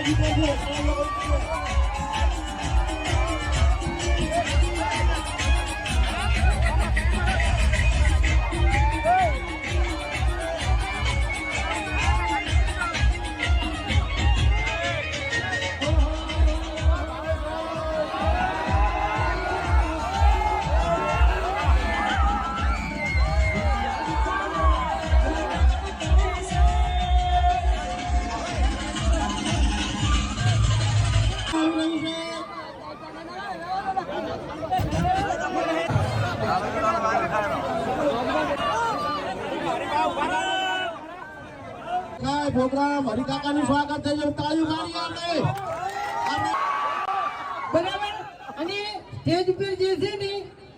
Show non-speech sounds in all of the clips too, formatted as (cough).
Juga dengan. Programme હરિકાકાનું સ્વાગત થઈ ગયું તાળી મારી આપણે બરાબર. અને સ્ટેજ ઉપર જે છે ને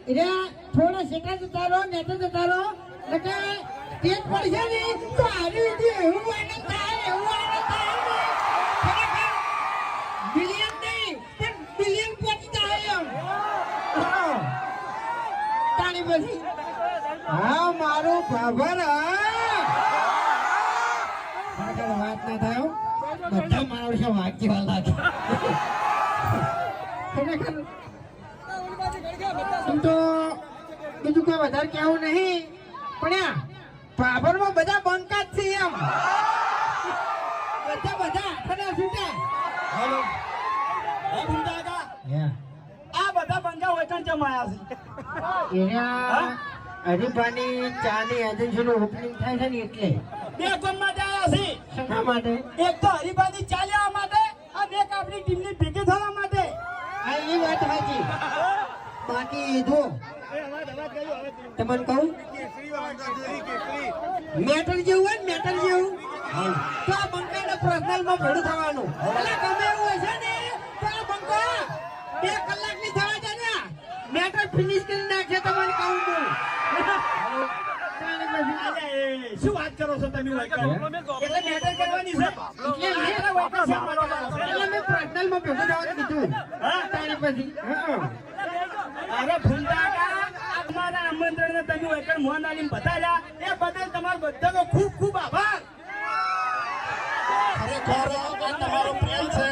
એના થોડા સેટા જતા રહો નેતા જતા રહો. એટલે સ્ટેજ પર છે ને તો આવી રીતે એવું આને થાય એવું આને થાય બિલિયન નહીં પણ બિલિયન પહોંચી જાય એમ. તાળી પછી. હા મારો બાબર હા. ના થયો. બધા માણસો વાંચવા લાગે ખરેખર. આમ તો બીજું કોઈ વધારે કહેવું નહીં. પણ આ પાભરમાં બધા બંકા જ છે એમ. બધા બધા આખાના છૂટા. હેલો. હે. ભૂંડાકા આ બધા બંગા વચન જમાયા છે. એના ચાની એજન્સીનું ઓપનિંગ થાય છે ને એટલે. બે કોમ માટે? એક તો હરિભાની ચાલ્યા માટે અને એક આપણી ટીમની ભેગી થવા માટે. આ એ વાત સાચી. બાકી જો તમને કહું? મેટર જેવું હોય ને મેટર જેવું. તો આ બંકાને પર્સનલમાં ભેડું થવાનું. એટલે ગમે એવું હોય છે ને તો આ બંકા બે કલાકની થવા છે ને. મેટર ફિનિશ કરી નાખે તમને કહું. શું વાત કરો છો તમે? એટલે મેટર કરવાની છે. એટલે મેં- પર્સનલમાં ભેગું થવાનું કીધું. હા? તારી પછી હા. અરે ભૂંડાકા, આ તમારા આમંત્રણને તમે વૈકલ મોહન આલીને બતાવ્યા એ બદલ તમારો બધાનો ખૂબ ખૂબ આભાર. ખરેખર તમારો પ્રેમ છે.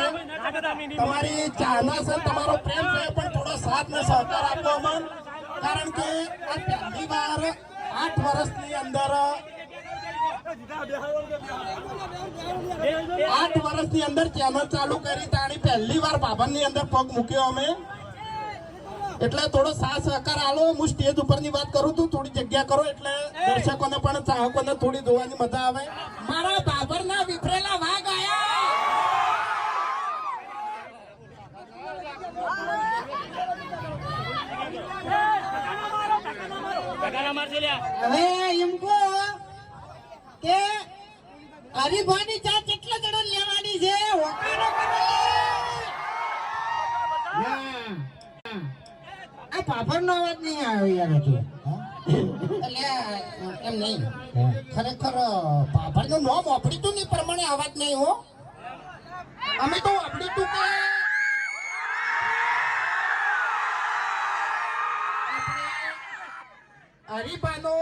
તમારી ચાહના છે તમારો પ્રેમ છે પણ થોડો સાથ ને સહકાર આપો અમન. કારણ કે આ પહેલી વાર આઠ વર્ષની અંદર આઠ વર્ષની અંદર ચેનલ ચાલુ કરી તાણી પહેલી વાર બાબરની અંદર પગ મૂક્યો અમે. એટલે થોડો સાથ સહકાર આલો. હું સ્ટેજ ઉપરની વાત કરું છું થોડી જગ્યા કરો એટલે દર્શકોને પણ ચાહકોને થોડી જોવાની મજા આવે. મારા બાબરના વિફરેલા વાઘ આયા હવે એમ કહો કે હરીફાની ચા કેટલા જણા લેવાની છે? હોકારો કરો ના. આ પાપડનો અવાજ નહીં આવ્યો યાર હજુ. એટલે એમ નહીં. ખરેખર બાબરનું નામ વાપર્યું તું ને પ્રમાણે અવાજ નહીં હો. અમે તો વાપર્યું તું કે આપણે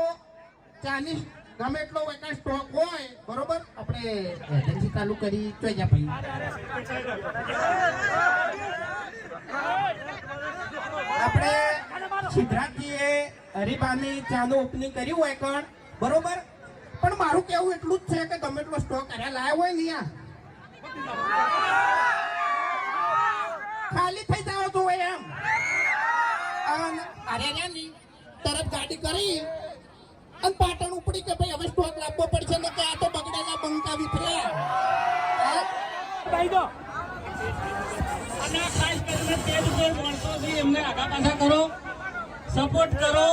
ચાલીસ ગમે એટલો વેકાણ સ્ટોક હોય, બરોબર? આપણે એજન્સી ચાલુ કરી ચોઈ જા ભાઈ. આપણે સિદ્ધાર્થજીએ હરીફાની ચાનું ઓપનિંગ કર્યું હોય પણ, બરોબર? પણ મારું કેવું એટલું જ છે કે ગમે એટલો સ્ટોક કર્યા લાવ્યો હોય ને યા ખાલી થઈ જાવ તો હોય એમ અને અરે રે ની તરત ગાડી કરી અને પાટણ ઉપડી કે ભાઈ હવે સ્ટોક લાવવો પડશે ને કે આ તો બગડેલા બંકા વિફર્યા કહી દો અને ખાસ કરીને સ્ટેજ ઉપર માણસો છે એમને આગા પાછા કરો. સપોર્ટ કરો.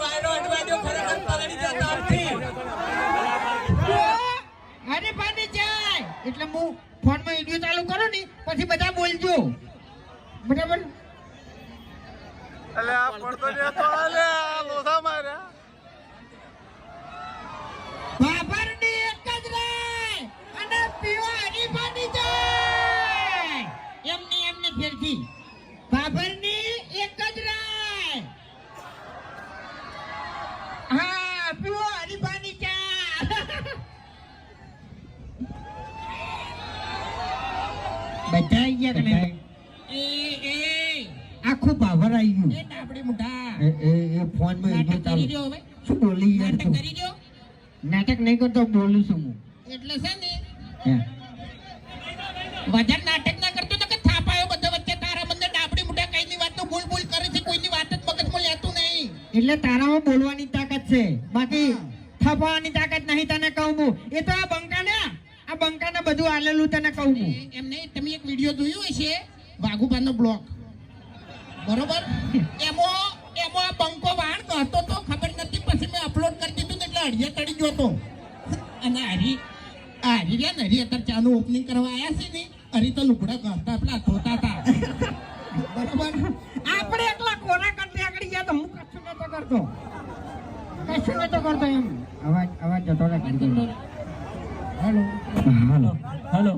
વાયરો અટવાડ્યો ખરેખર પલળી જતા નથી. હરીફાની ચા એટલે હું ફોનમાં વીડિયો ચાલુ કરું ને પછી બધા બોલજો. બરાબર? અલે આ એ એ એ ફોનમાં નાટક કરી દો હવે. શું બોલી યાર નાટક કરી દો. નાટક નહીં કરતો બોલું છું હું. એટલે છે ને વજન નાટક ના કરતો તો કે થાપાયો બધા વચ્ચે. તારા મને ડાબડી મુઠા કઈ ની વાત તો બોલ બોલ કરે છે કોઈની વાત જ મગજમાં લેતું નહીં. એટલે તારામાં બોલવાની તાકાત છે. બાકી થપાવાની તાકાત નહીં તને કહું હું. એ તો આ બંકા ને આ બંકા ને બધું આલેલું તને કહું હું. એમ નહીં તમે એક વીડિયો જોયો હશે વાઘુબાનો બ્લોગ. બરોબર? (laughs) એમાં એમાં આ પંખો વાળ કરતો તો ખબર નથી પછી મેં અપલોડ કરી દીધું એટલે અડીએ તડી ગયો તો. અને હરી આ હરી રહ્યા ને હરી અત્યારે ચાનું ઓપનિંગ કરવા આવ્યા છે ને હરી તો લુગડા કરતા પેલા ધોતા હતા. બરાબર? આપણે એકલા કોના કરતી આગળ ગયા તો હું કશું નતો કરતો. કશું નતો કરતો એમ. અવાજ અવાજ જતો રહે હેલો. હેલો. હાલો.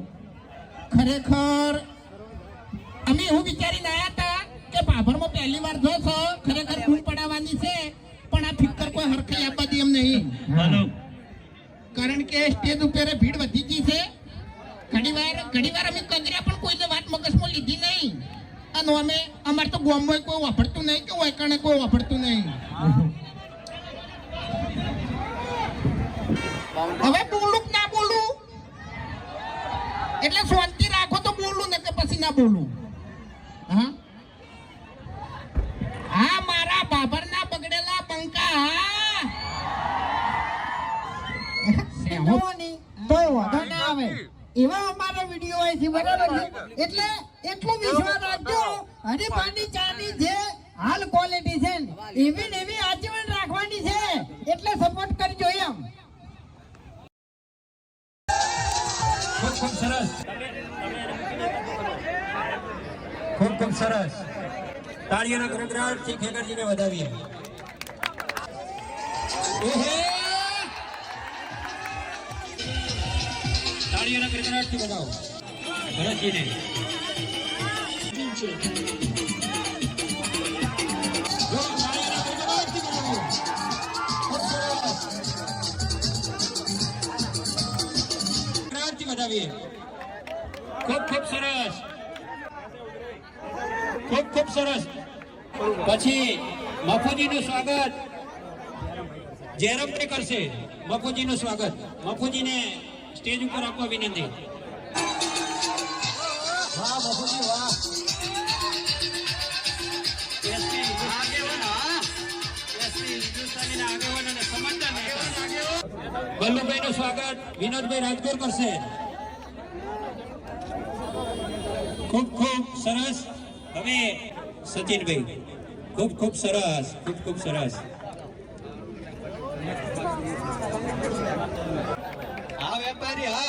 કારણ કે સ્ટેજ ઉપર ભીડ વધી ગઈ છે. ઘણી વાર ઘણી વાર અમે કગર્યા પણ કોઈને વાત મગજમાં લીધી નહીં. અને અમે અમારે તો ગામમાં કોઈ વાપરતું નહીં કે વાયકાણે કોઈ વાપરતું નહીં. હવે બોલું ના બોલું? એટલે શાંતિ રાખો તો બોલું ને કે પછી ના બોલું. આવે. એવા અમારા વીડિયો હોય છે, બરાબર એટલે એટલો વિશ્વાસ રાખજો. હરીફાની ચાની જે હાલ ક્વોલિટી છે એવી ને એવી આજીવન રાખવાની છે. એટલે સપોર્ટ કરજો એમ. ખૂબ ખૂબ સરસ. ખૂબ ખૂબ સરસ. તાળીઓના ગણગડાટથી ખેગરજીને તાળીઓના ગણગડાટથી વધાવો ભરતજીને. વધાવીએ ખૂબ ખૂબ સરસ. ખૂબ ખૂબ સરસ. પછી મફુજીનું સ્વાગત. જયરામભાઈ કરશે. મફુજીનું સ્વાગત. મફુજીને સ્ટેજ ઉપર આપવા વિનંતી વાહ મફુજી વાહ એસપી આગેવાન, હા. એસપી હિન્દુસ્તાનીના આગેવાન અને સમજદાર નેતા. વલ્લભભાઈનું સ્વાગત વિનોદભાઈ રાજગોર કરશે ખૂબ ખૂબ સરસ હવે સચિનભાઈ ખૂબ ખૂબ સરસ ખૂબ ખૂબ સરસ તાળીઓ.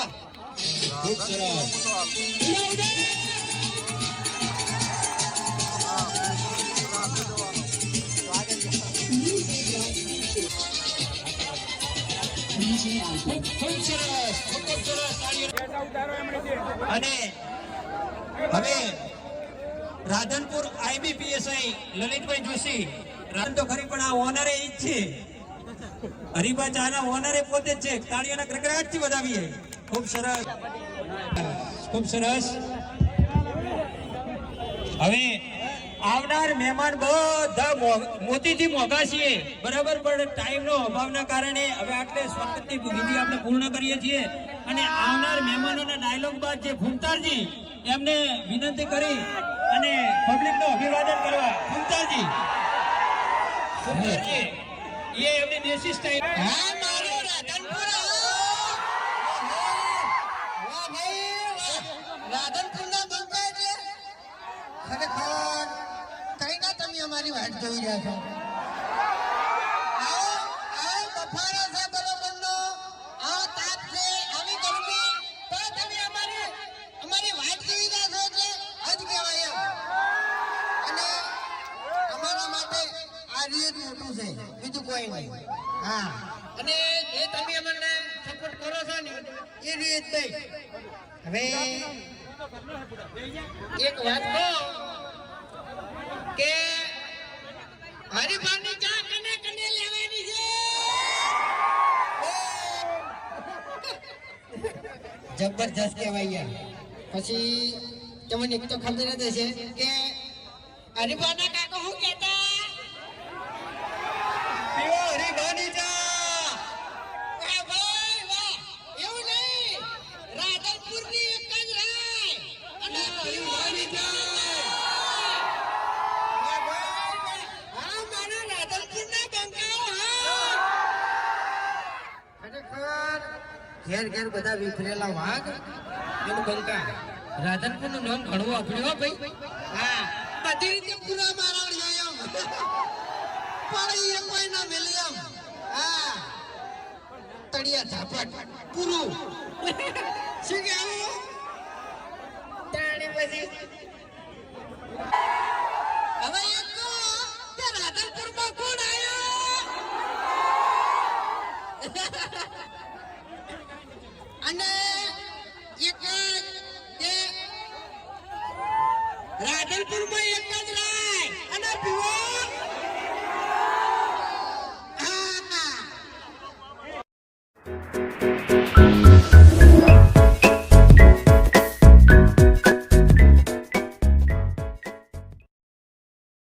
અને હવે રાધનપુર આઈબીપીએસઆઈ લલિતભાઈ જોશી રાધન તો ખરી, પણ આ ઓનરે ઈ છે હરિભા ચાના ઓનરે પોતે છે. તાળીઓના ગડગડાટથી વધાવીએ ખૂબ સરસ. ખૂબ સરસ. હવે આવનાર મહેમાન બધા મોતીથી મોગા છીએ. બરાબર, પણ ટાઈમનો અભાવના કારણે હવે આટલે સ્વાગતની વિધિ આપણે પૂર્ણ કરીએ છીએ. અને આવનાર મહેમાનોના ડાયલોગ બાદ જે ફૂમતારજી એમને વિનંતી કરી અને પબ્લિકનું અભિવાદન કરવા. ફૂમતારજી ફૂમતારજી એ अपनी देसी स्टाइल હા, મારો રાધનપુર. વાહ ભાઈ રાધનપુરના બંકા ખરેખર, કઈ ના તમે અમારી વાટ જોઈ રહ્યા છો? કોઈ નહીં. હા. અને જે તમે અમને સપોર્ટ કરો છો ને એ રીત નહીં હવે એક વાત કહો કે હરિભાની ચા કને કને લેવાની છે? જબરજસ્ત કહેવાય યાર. પછી તમને એક તો ખબર જ હશે કે હરિભાના કાકા શું કહેતા પીવો હરિભાની ચા વાહ ભાઈ વાહ એવું નહીં રાધનપુરની એક જ રાય અને હરિભાની જાય વાહ ભાઈ વાહ હા મારા રાધનપુરના બંકાઓ હા ખરેખર ઘેર ઘેર બધા વિખરેલા વાઘ એનું બંકા. રાધનપુરનું નામ ઘણું આપણું હો ભાઈ. હા બધી રીતે પૂરા મારા એમ. પાડી એ કોઈ ના વિલિયમ હા. તળિયા ઝાપટ પૂરું. શું કહેવું? તાણી પછી એક કે. રાધનપુરમાં એક જ રાય અને ભુવા